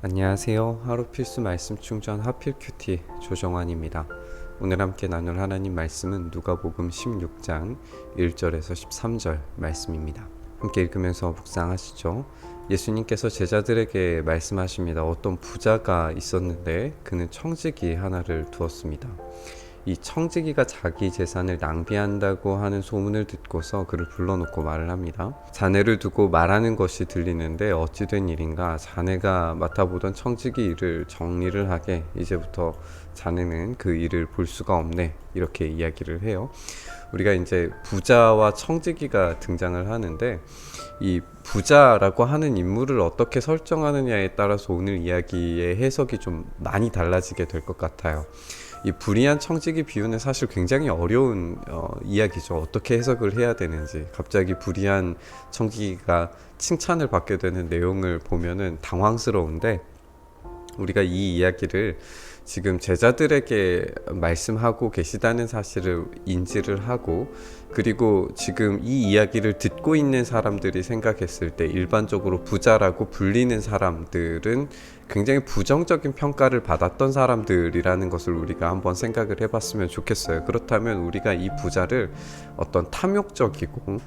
안녕하세요. 하루 필수 말씀 충전 하필 큐티 조정환입니다. 오늘 함께 나눌 하나님 말씀은 누가복음 16장 1절에서 13절 말씀입니다. 함께 읽으면서 묵상하시죠. 예수님께서 제자들에게 말씀하십니다. 어떤 부자가 있었는데 그는 청지기 하나를 두었습니다. 이 청지기가 자기 재산을 낭비한다고 하는 소문을 듣고서 그를 불러놓고 말을 합니다. 자네를 두고 말하는 것이 들리는데 어찌 된 일인가? 자네가 맡아보던 청지기 일을 정리를 하게 이제부터 자네는 그 일을 볼 수가 없네. 이렇게 이야기를 해요. 우리가 이제 부자와 청지기가 등장을 하는데 이 부자라고 하는 인물을 어떻게 설정하느냐에 따라서 오늘 이야기의 해석이 좀 많이 달라지게 될 것 같아요. 이 불의한 청지기 비유는 사실 굉장히 어려운 어, 이야기죠. 어떻게 해석을 해야 되는지. 갑자기 불의한 청지기가 칭찬을 받게 되는 내용을 보면은 당황스러운데 우리가 이 이야기를 지금 제자들에게 말씀하고 계시다는 사실을 인지를 하고 그리고 지금 이 이야기를 듣고 있는 사람들이 생각했을 때 일반적으로 부자라고 불리는 사람들은 굉장히 부정적인 평가를 받았던 사람들이라는 것을 우리가 한번 생각을 해봤으면 좋겠어요. 그렇다면 우리가 이 부자를 어떤 탐욕적이고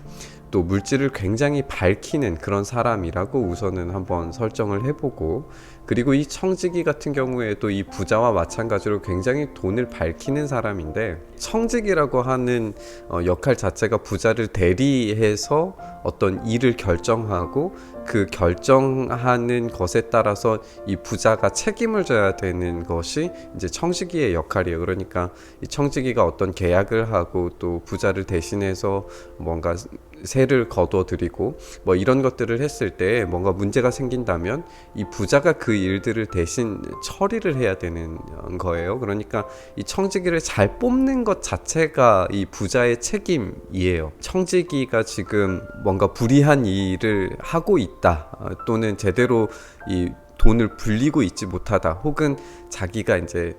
또 물질을 굉장히 밝히는 그런 사람이라고 우선은 한번 설정을 해보고 그리고 이 청지기 같은 경우에도 이 부자와 마찬가지로 굉장히 돈을 밝히는 사람인데 청지기라고 하는 어, 역할 자체가 부자를 대리해서 어떤 일을 결정하고 그 결정하는 것에 따라서 이 부자가 책임을 져야 되는 것이 이제 청지기의 역할이에요. 그러니까 이 청지기가 어떤 계약을 하고 또 부자를 대신해서 뭔가 세를 거둬들이고 뭐 이런 것들을 했을 때 뭔가 문제가 생긴다면 이 부자가 그 일들을 대신 처리를 해야 되는 거예요. 그러니까 이 청지기를 잘 뽑는 것 자체가 이 부자의 책임이에요. 청지기가 지금 뭔가 불이한 일을 하고 있다 어, 또는 제대로 이 돈을 불리고 있지 못하다 혹은 자기가 이제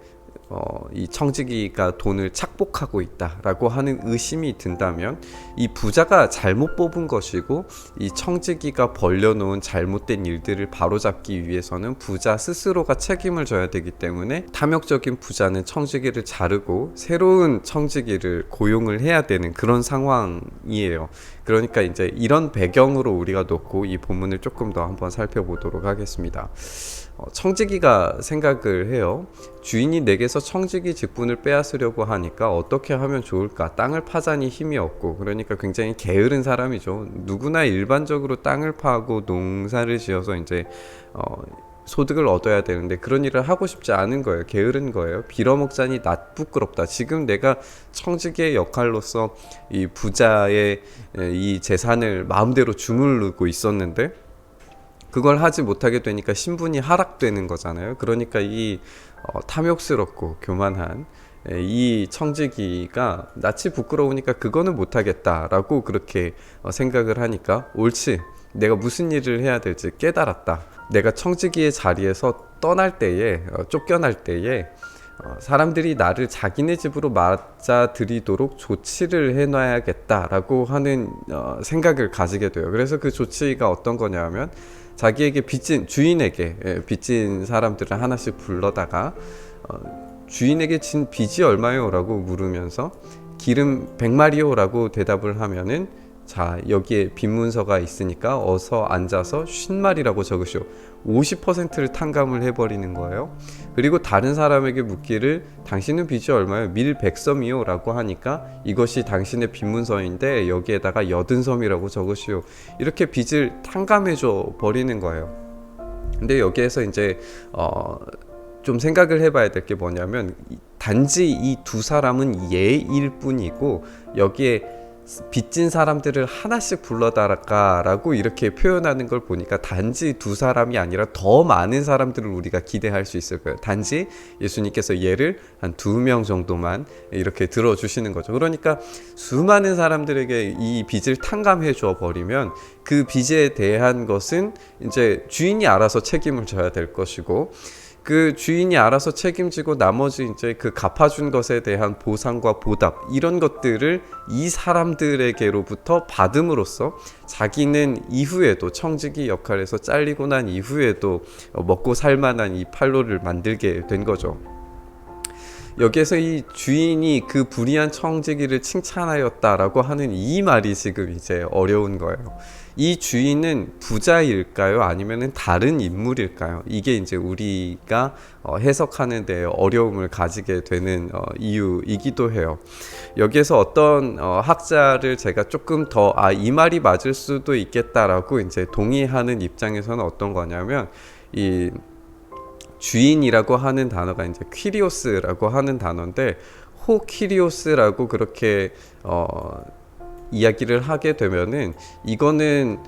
어, 이 청지기가 돈을 착복하고 있다라고 하는 의심이 든다면 이 부자가 잘못 뽑은 것이고 이 청지기가 벌려놓은 잘못된 일들을 바로잡기 위해서는 부자 스스로가 책임을 져야 되기 때문에 탐욕적인 부자는 청지기를 자르고 새로운 청지기를 고용을 해야 되는 그런 상황이에요. 그러니까 이제 이런 배경으로 우리가 놓고 이 본문을 조금 더 한번 살펴보도록 하겠습니다. 어, 청지기가 생각을 해요. 주인이 내게서 청지기 직분을 빼앗으려고 하니까 어떻게 하면 좋을까? 땅을 파자니 힘이 없고 그러니까 굉장히 게으른 사람이죠. 누구나 일반적으로 땅을 파고 농사를 지어서 이제 어, 소득을 얻어야 되는데 그런 일을 하고 싶지 않은 거예요. 게으른 거예요. 빌어먹자니 낫 부끄럽다. 지금 내가 청지기의 역할로서 이 부자의 이 재산을 마음대로 주물르고 있었는데 그걸 하지 못하게 되니까 신분이 하락되는 거잖아요. 그러니까 이 어, 탐욕스럽고 교만한 이 청지기가 낯이 부끄러우니까 그거는 못하겠다라고 그렇게 어, 생각을 하니까 옳지 내가 무슨 일을 해야 될지 깨달았다. 내가 청지기의 자리에서 떠날 때에 어, 쫓겨날 때에 어, 사람들이 나를 자기네 집으로 맞아들이도록 조치를 해놔야겠다라고 하는 어, 생각을 가지게 돼요. 그래서 그 조치가 어떤 거냐면 자기에게 빚진 주인에게 예, 빚진 사람들을 하나씩 불러다가 어, 주인에게 진 빚이 얼마요라고 물으면서 기름 100마리요라고 대답을 하면은 자 여기에 빈 문서가 있으니까 어서 앉아서 쉰 말이라고 적으시오 50%를 탕감을 해버리는 거예요. 그리고 다른 사람에게 묻기를 당신은 빚이 얼마요? 밀 100섬이요? 라고 하니까 이것이 당신의 빈문서인데 여기에다가 여든 섬이라고 적으시오. 이렇게 빚을 탕감해 줘 버리는 거예요. 근데 여기에서 이제 어, 좀 생각을 해봐야 될 게 뭐냐면 단지 이 두 사람은 예일 뿐이고 여기에 빚진 사람들을 하나씩 불러다라고 이렇게 표현하는 걸 보니까 단지 두 사람이 아니라 더 많은 사람들을 우리가 기대할 수 있을 거예요. 단지 예수님께서 예를 한 두 명 정도만 이렇게 들어주시는 거죠. 그러니까 수많은 사람들에게 이 빚을 탕감해 줘 버리면 그 빚에 대한 것은 이제 주인이 알아서 책임을 져야 될 것이고 그 주인이 알아서 책임지고 나머지 이제 그 갚아준 것에 대한 보상과 보답 이런 것들을 이 사람들에게로부터 받음으로써 자기는 이후에도 청지기 역할에서 잘리고 난 이후에도 어, 먹고 살만한 이 팔로를 만들게 된 거죠. 여기에서 이 주인이 그 불의한 청지기를 칭찬하였다라고 하는 이 말이 지금 이제 어려운 거예요. 이 주인은 부자일까요? 아니면은 다른 인물일까요? 이게 이제 우리가 어, 해석하는 데 어려움을 가지게 되는 어, 이유이기도 해요. 여기에서 어떤 어, 학자를 제가 조금 더 아 이 말이 맞을 수도 있겠다라고 이제 동의하는 입장에서는 어떤 거냐면 이 주인이라고 하는 단어가 이제 퀴리오스라고 하는 단어인데 호퀴리오스라고 그렇게 어, 이야기를 하게 되면은 이거는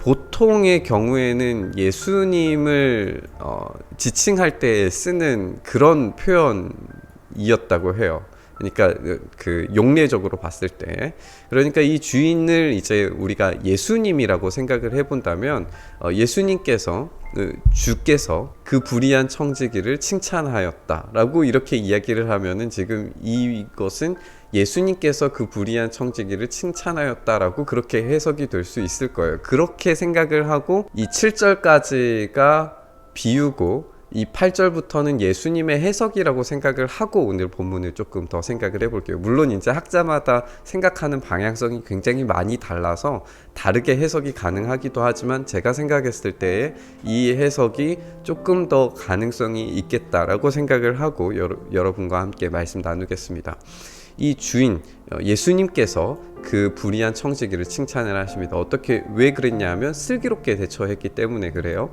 보통의 경우에는 예수님을 어, 지칭할 때 쓰는 그런 표현이었다고 해요. 그러니까 그- 그 용례적으로 봤을 때 그러니까 이 주인을 이제 우리가 예수님이라고 생각을 해본다면 어, 예수님께서 그 주께서 그 불의한 청지기를 칭찬하였다라고 이렇게 이야기를 하면은 지금 이것은 예수님께서 그 불의한 청지기를 칭찬하였다라고 그렇게 해석이 될 수 있을 거예요. 그렇게 생각을 하고 이 7절까지가 비우고 이 8절부터는 예수님의 해석이라고 생각을 하고 오늘 본문을 조금 더 생각을 해볼게요. 물론 이제 학자마다 생각하는 방향성이 굉장히 많이 달라서 다르게 해석이 가능하기도 하지만 제가 생각했을 때에 이 해석이 조금 더 가능성이 있겠다라고 생각을 하고 여러, 여러분과 함께 말씀 나누겠습니다. 이 주인 어, 예수님께서 그 불의한 청지기를 칭찬을 하십니다. 어떻게 왜 그랬냐면 슬기롭게 대처했기 때문에 그래요.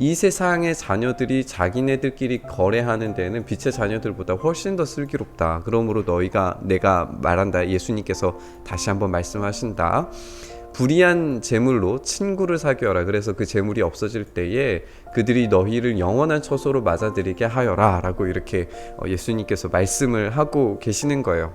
이 세상의 자녀들이 자기네들끼리 거래하는 데는 빛의 자녀들보다 훨씬 더 슬기롭다. 그러므로 너희가 내가 말한다. 예수님께서 다시 한번 말씀하신다. 불의한 재물로 친구를 사귀어라. 그래서 그 재물이 없어질 때에 그들이 너희를 영원한 처소로 맞아들이게 하여라 라고 이렇게 어, 예수님께서 말씀을 하고 계시는 거예요.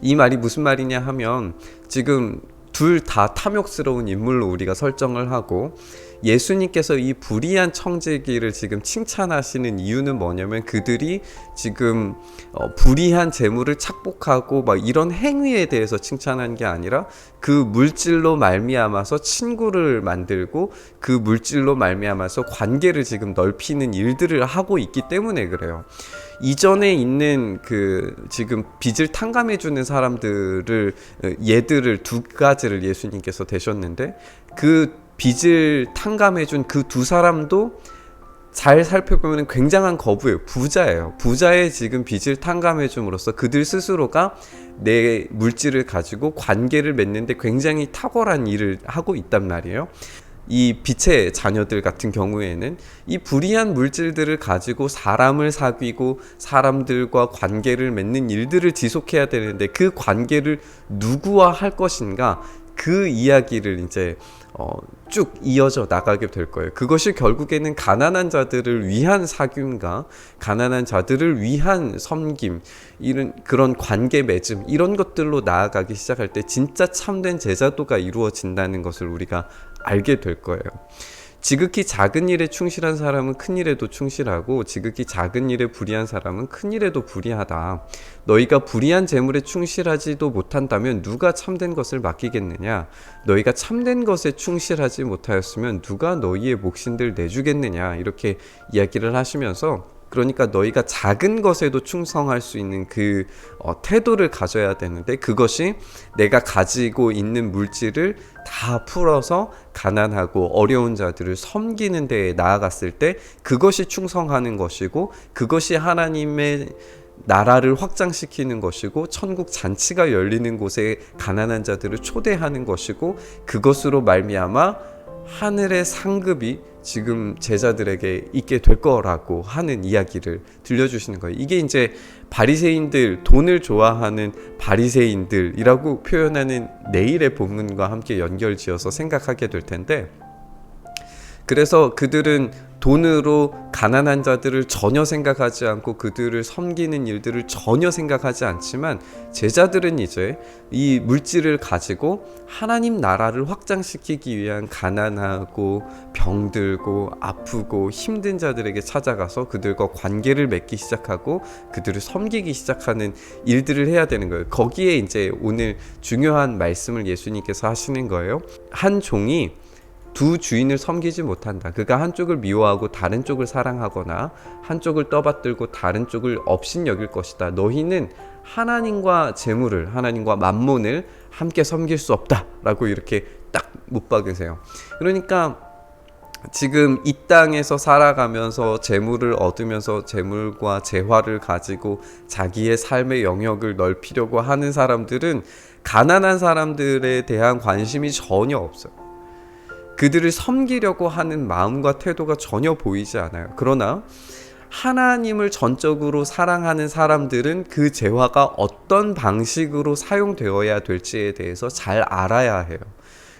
이 말이 무슨 말이냐 하면 지금 둘 다 탐욕스러운 인물로 우리가 설정을 하고 예수님께서 이 불의한 청지기를 지금 칭찬하시는 이유는 뭐냐면 그들이 지금 어, 불의한 재물을 착복하고 막 이런 행위에 대해서 칭찬한 게 아니라 그 물질로 말미암아서 친구를 만들고 그 물질로 말미암아서 관계를 지금 넓히는 일들을 하고 있기 때문에 그래요. 이전에 있는 그 지금 빚을 탕감해 주는 사람들을 어, 예들을 두 가지를 예수님께서 대셨는데 그 빚을 탕감해 준 그 두 사람도 잘 살펴보면 굉장한 거부예요. 부자예요. 부자의 지금 빚을 탕감해 줌으로써 그들 스스로가 내 물질을 가지고 관계를 맺는데 굉장히 탁월한 일을 하고 있단 말이에요. 이 빛의 자녀들 같은 경우에는 이 불의한 물질들을 가지고 사람을 사귀고 사람들과 관계를 맺는 일들을 지속해야 되는데 그 관계를 누구와 할 것인가 그 이야기를 이제 어, 쭉 이어져 나가게 될 거예요. 그것이 결국에는 가난한 자들을 위한 사귐과 가난한 자들을 위한 섬김 이런 그런 관계 맺음 이런 것들로 나아가기 시작할 때 진짜 참된 제자도가 이루어진다는 것을 우리가 알게 될 거예요. 지극히 작은 일에 충실한 사람은 큰 일에도 충실하고 지극히 작은 일에 불의한 사람은 큰 일에도 불의하다. 너희가 불의한 재물에 충실하지도 못한다면 누가 참된 것을 맡기겠느냐? 너희가 참된 것에 충실하지 못하였으면 누가 너희의 몫인들 내주겠느냐? 이렇게 이야기를 하시면서 그러니까 너희가 작은 것에도 충성할 수 있는 그 어, 태도를 가져야 되는데 그것이 내가 가지고 있는 물질을 다 풀어서 가난하고 어려운 자들을 섬기는 데에 나아갔을 때 그것이 충성하는 것이고 그것이 하나님의 나라를 확장시키는 것이고 천국 잔치가 열리는 곳에 가난한 자들을 초대하는 것이고 그것으로 말미암아 하늘의 상급이 지금 제자들에게 있게 될 거라고 하는 이야기를 들려주시는 거예요. 이게 이제 바리새인들 돈을 좋아하는 바리새인들이라고 표현하는 내일의 본문과 함께 연결지어서 생각하게 될 텐데 그래서 그들은 돈으로 가난한 자들을 전혀 생각하지 않고 그들을 섬기는 일들을 전혀 생각하지 않지만 제자들은 이제 이 물질을 가지고 하나님 나라를 확장시키기 위한 가난하고 병들고 아프고 힘든 자들에게 찾아가서 그들과 관계를 맺기 시작하고 그들을 섬기기 시작하는 일들을 해야 되는 거예요. 거기에 이제 오늘 중요한 말씀을 예수님께서 하시는 거예요. 한 종이 두 주인을 섬기지 못한다. 그가 한쪽을 미워하고 다른 쪽을 사랑하거나 한쪽을 떠받들고 다른 쪽을 업신 여길 것이다. 너희는 하나님과 재물을 하나님과 만몬을 함께 섬길 수 없다라고 이렇게 딱 못 박으세요. 그러니까 지금 이 땅에서 살아가면서 재물을 얻으면서 재물과 재화를 가지고 자기의 삶의 영역을 넓히려고 하는 사람들은 가난한 사람들에 대한 관심이 전혀 없어요. 그들을 섬기려고 하는 마음과 태도가 전혀 보이지 않아요. 그러나 하나님을 전적으로 사랑하는 사람들은 그 재화가 어떤 방식으로 사용되어야 될지에 대해서 잘 알아야 해요.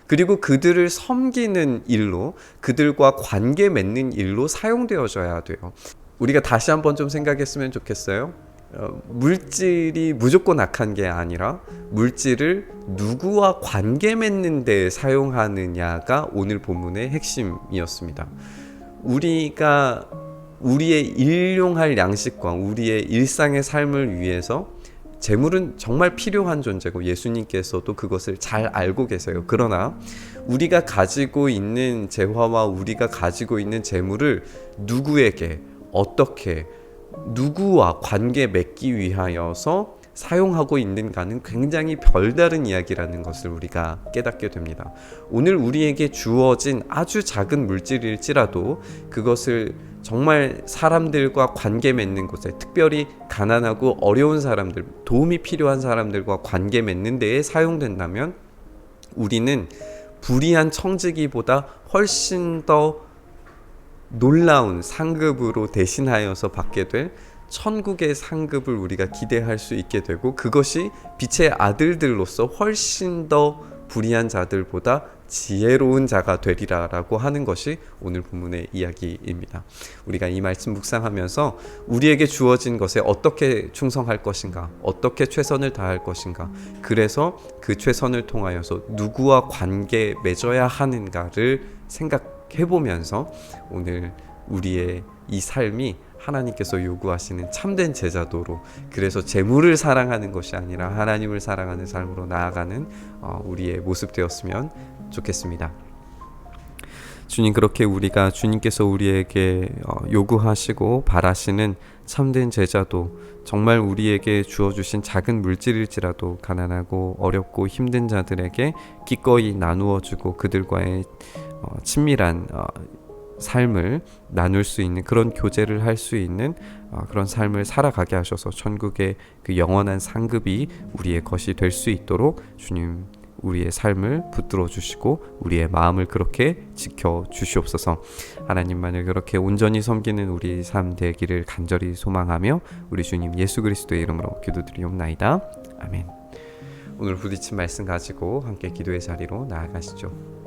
그리고 그들을 섬기는 일로 그들과 관계 맺는 일로 사용되어져야 돼요. 우리가 다시 한번 좀 생각했으면 좋겠어요. 어, 물질이 무조건 악한 게 아니라 물질을 누구와 관계 맺는 데 사용하느냐가 오늘 본문의 핵심이었습니다. 우리가 우리의 일용할 양식과 우리의 일상의 삶을 위해서 재물은 정말 필요한 존재고 예수님께서도 그것을 잘 알고 계세요. 그러나 우리가 가지고 있는 재화와 우리가 가지고 있는 재물을 누구에게 어떻게 누구와 관계 맺기 위하여서 사용하고 있는가는 굉장히 별다른 이야기라는 것을 우리가 깨닫게 됩니다. 오늘 우리에게 주어진 아주 작은 물질일지라도 그것을 정말 사람들과 관계 맺는 곳에 특별히 가난하고 어려운 사람들, 도움이 필요한 사람들과 관계 맺는 데에 사용된다면 우리는 불의한 청지기보다 훨씬 더 놀라운 상급으로 대신하여서 받게 될 천국의 상급을 우리가 기대할 수 있게 되고 그것이 빛의 아들들로서 훨씬 더 불의한 자들보다 지혜로운 자가 되리라라고 하는 것이 오늘 본문의 이야기입니다. 우리가 이 말씀 묵상하면서 우리에게 주어진 것에 어떻게 충성할 것인가, 어떻게 최선을 다할 것인가, 그래서 그 최선을 통하여서 누구와 관계 맺어야 하는가를 생각 해 보면서 오늘 우리의 이 삶이 하나님께서 요구하시는 참된 제자도로 그래서 재물을 사랑하는 것이 아니라 하나님을 사랑하는 삶으로 나아가는 어, 우리의 모습 되었으면 좋겠습니다. 주님 그렇게 우리가 주님께서 우리에게 어, 요구하시고 바라시는 참된 제자도 정말 우리에게 주어 주신 작은 물질일지라도 가난하고 어렵고 힘든 자들에게 기꺼이 나누어 주고 그들과의 어, 친밀한 어, 삶을 나눌 수 있는 그런 교제를 할 수 있는 어, 그런 삶을 살아가게 하셔서 천국의 그 영원한 상급이 우리의 것이 될 수 있도록 주님 우리의 삶을 붙들어 주시고 우리의 마음을 그렇게 지켜 주시옵소서. 하나님만을 그렇게 온전히 섬기는 우리 삶 되기를 간절히 소망하며 우리 주님 예수 그리스도의 이름으로 기도드리옵나이다. 아멘. 오늘 부딪힌 말씀 가지고 함께 기도의 자리로 나아가시죠.